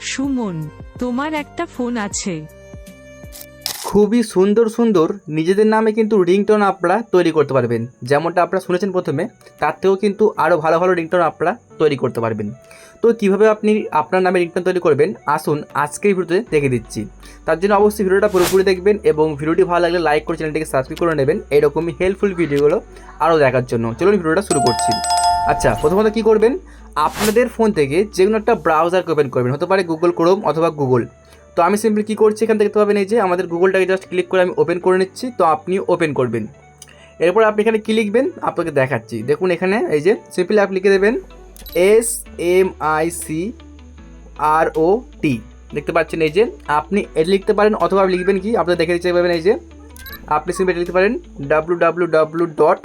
সুমন, তোমার একটা ফোন আছে। খুবই সুন্দর সুন্দর নিজেদের নামে কিন্তু রিংটোন আপনারা তৈরি করতে পারবেন। যেমনটা আপনারা শুনেছেন প্রথমে, তার থেকেও কিন্তু আরও ভালো ভালো রিংটোন আপনারা তৈরি করতে পারবেন। তো কীভাবে আপনি আপনার নামে রিংটোন তৈরি করবেন, আসুন আজকের ভিডিওতে দেখে দিচ্ছি। তার জন্য অবশ্যই ভিডিওটা পুরোপুরি দেখবেন এবং ভিডিওটি ভালো লাগলে লাইক করে চ্যানেলটিকে সাবস্ক্রাইব করে নেবেন। এরকমই হেল্পফুল ভিডিওগুলো আরও দেখার জন্য। চলুন ভিডিওটা শুরু করছি। আচ্ছা প্রথমত কী করবেন? আপনাদের ফোন থেকে যে কোনো একটা ব্রাউজারকে ওপেন করবেন, হতে পারে গুগল ক্রোম অথবা গুগল তো আমি সিম্পলি কী করছি, এখান দেখতে পাবেন এই যে আমাদের গুগলটাকে জাস্ট ক্লিক করে আমি ওপেন করে নিচ্ছি, তো আপনি ওপেন করবেন। এরপর আপনি এখানে কী লিখবেন, আপনাকে দেখাচ্ছি। দেখুন এখানে এই যে সিম্পলি আপনি লিখে দেবেন S M I C R O T দেখতে পাচ্ছেন এই যে আপনি এটা লিখতে পারেন অথবা লিখবেন কি, আপনারা দেখে দিতে পারবেন এই যে। আপনি সিম্পলি লিখতে পারেন W W W dot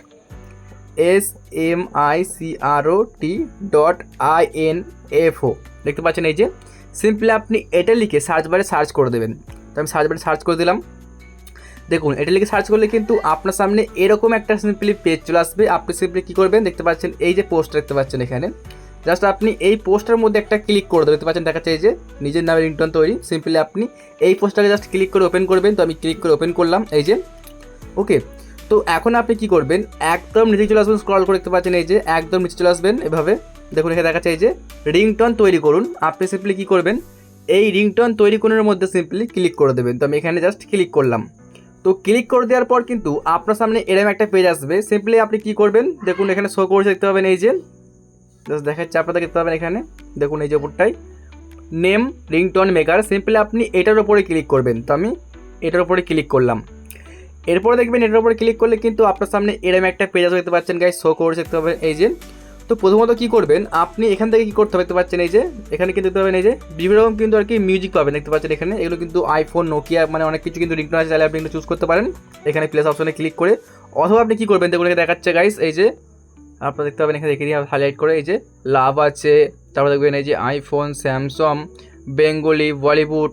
S M I C R O T dot I N F O দেখতে পাচ্ছেন এই যে সিম্পলি আপনি এটা লিখে সার্চ বারে সার্চ করে দেবেন। তো আমি সার্চ বারে সার্চ করে দিলাম। দেখুন, এটা লিখে সার্চ করলে কিন্তু আপনার সামনে এরকম একটা সিম্পলি পেজ চলে আসবে। আপনি সিম্পলি কী করবেন? দেখতে পাচ্ছেন এই যে পোস্ট দেখতে পাচ্ছেন এখানে। জাস্ট আপনি এই পোস্টার মধ্যে একটা ক্লিক করে দেবেন। দেখতে পাচ্ছেন দেখাচ্ছে এই যে, নিজের নামে রিংটন তৈরি। সিম্পলি আপনি এই পোস্টটাকে জাস্ট ক্লিক করে ওপেন করবেন। তো আমি ক্লিক করে ওপেন করলাম। এই যে ওকে তো এখন আপনি কি করবেন? একদম নিচে চলে আসবেন স্ক্রল করে দেখতে পাচ্ছেন এই যে, একদম নিচে চলে আসবেন এভাবে। দেখুন, এখানে দেখাচ্ছে এই যে রিংটন তৈরি করুন। আপনি সিম্পলি কি করবেন? এই রিংটন তৈরি কোণের মধ্যে সিম্পলি ক্লিক করে দেবেন। তো আমি এখানে জাস্ট ক্লিক করলাম। তো ক্লিক করে দেওয়ার পর কিন্তু আপনার সামনে এরম একটা পেজ আসবে। সিম্পলি আপনি কি করবেন? দেখুন, এখানে শো করছে, দেখতে পাবেন এই যে। জাস্ট দেখাচ্ছে, আপনাদের দেখতে পাবেন এখানে। দেখুন, এই যে উপরটাই। নেম রিংটন মেকার সিম্পলি আপনি এটার উপরে ক্লিক করবেন। তো আমি এটার উপরে ক্লিক করলাম। এরপরে দেখবেন এটার উপরে ক্লিক করলে কিন্তু আপনার সামনে এরম একটা পেজ দেখতে পাচ্ছেন গাইজ শো করছে, দেখতে পাবেন এই যে। তো প্রথমত কি করবেন, আপনি এখান থেকে কি করতে দেখতে পাচ্ছেন এই যে, এখানে কিন্তু দেখতে পাবেন এই যে, বিভিন্ন রকম কিন্তু আর কি মিউজিক পাবেন, দেখতে পাচ্ছেন এখানে। এগুলো কিন্তু আইফোন নোকিয়া মানে অনেক কিছু কিন্তু রিংটন আছে তাহলে আপনি কিন্তু চুজ করতে পারেন। এখানে প্লেস অপশনে ক্লিক করে। অথবা আপনি কি করবেন, দেখুন দেখাচ্ছে গাইস এই যে, আপনারা দেখতে পাবেন এখানে দেখে দিয়ে হাইলাইট করে, এই যে, লাভ আছে, তারপর দেখবেন এই যে আইফোন স্যামসং বেঙ্গলি বলিউড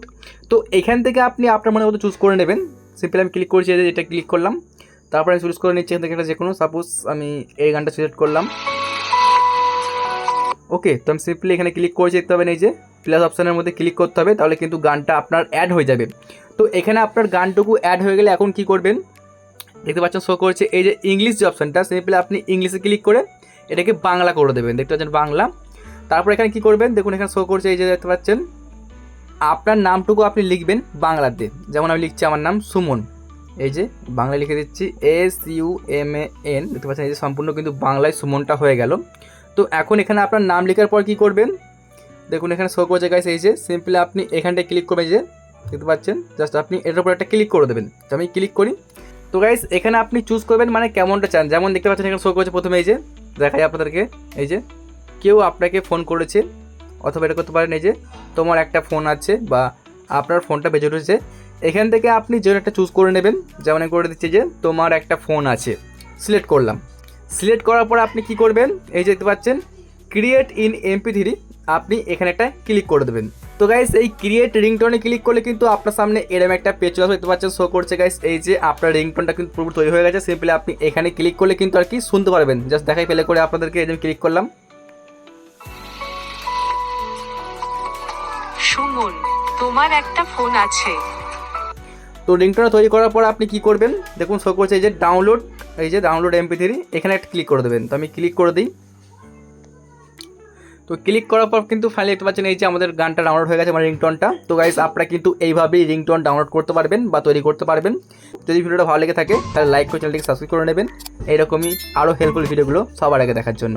তো এখান থেকে আপনি আপনার মনে মতো চুজ করে নেবেন। সিম্পলি আমি ক্লিক করছি এটা ক্লিক করলাম। তারপরে আমি চুজ করে নিচ্ছি এখান থেকে একটা যে কোনো সাপোজ আমি এই গানটা সিলেক্ট করলাম। ওকে তো আমি সিম্পলি এখানে ক্লিক করে দেখতে পাবেন এই যে প্লাস অপশানের মধ্যে ক্লিক করতে হবে, তাহলে কিন্তু গানটা আপনার অ্যাড হয়ে যাবে। তো এখানে আপনার গানটুকু অ্যাড হয়ে গেলে এখন কি করবেন? দেখতে পাচ্ছেন শো করছে, এই যে ইংলিশ যে অপশানটা সিম্পলি আপনি ইংলিশে ক্লিক করে এটাকে বাংলা করে দেবেন। দেখতে পাচ্ছেন, বাংলা। তারপর এখানে কি করবেন? দেখুন, এখানে শো করছে, এই যে দেখতে পাচ্ছেন আপনার নামটুকু আপনি লিখবেন বাংলাতে। যেমন আমি লিখছি আমার নাম সুমন। এই যে, বাংলায় লিখে দিচ্ছি S U M A N. দেখতে পাচ্ছেন, এই যে সম্পূর্ণ কিন্তু বাংলায় সুমনটা হয়ে গেল। তো এখন এখানে আপনার নাম লেখার পর কি করবেন? দেখুন, এখানে শো করছে গাইস এই যে সিম্পলি আপনি এখানটায় ক্লিক করবেন যে, দেখতে পাচ্ছেন? জাস্ট আপনি এটার উপর একটা ক্লিক করে দেবেন। তো আমি ক্লিক করি। তো গাইস এখানে আপনি চুজ করবেন মানে কেমনটা চান। যেমন দেখতে পাচ্ছেন, এখানে শো করছে প্রথমে, এই যে, দেখাই আপনাদেরকে। এই যে, কেউ আপনাকে ফোন করেছে। অথবা এটা করতে পারেন এই যে তোমার একটা ফোন আছে বা আপনার ফোনটা বেজে উঠেছে, এখান থেকে আপনি যে একটা চুজ করে নেবেন। যেমন করে দিচ্ছি যে তোমার একটা ফোন আছে সিলেক্ট করলাম। সিলেক্ট করার পর আপনি কি করবেন? এই যে দেখতে পাচ্ছেন ক্রিয়েট ইন এমপি থ্রি আপনি এখানে একটা ক্লিক করে দেবেন। তো গাইস এই ক্রিয়েট রিংটোনে ক্লিক করলে কিন্তু আপনার সামনে এরম একটা পেজ চলে দেখতে পাচ্ছেন শো করছে গাইস এই যে আপনার রিংটোনটা কিন্তু পুরো তৈরি হয়ে গেছে। সিম্পলি আপনি এখানে ক্লিক করলে কিন্তু আর কি শুনতে পারবেন। জাস্ট দেখাই পেলে করে আপনাদেরকে, এই ক্লিক করলাম। সুমন, তোমার একটা ফোন আছে। তো রিংটোনটা তৈরি করার পর আপনি কি করবেন? দেখুন, শো করছে এই যে ডাউনলোড এই যে ডাউনলোড এমপি থ্রি এখানে একটা ক্লিক করে দেবেন। তো আমি ক্লিক করে দিই। তো ক্লিক করার পর কিন্তু ফাইনালি দেখতে পাচ্ছেন এই যে আমাদের গানটা ডাউনলোড হয়ে গেছে, আমার রিংটোনটা তো গাইস আপনারা কিন্তু এইভাবেই রিংটোন ডাউনলোড করতে পারবেন বা তৈরি করতে পারবেন। যদি ভিডিওটা ভালো লেগে থাকে, তাহলে লাইক করে চ্যানেলটিকে সাবস্ক্রাইব করে নেবেন। এইরকমই আরও হেল্পফুল ভিডিওগুলো সবার আগে দেখার জন্য।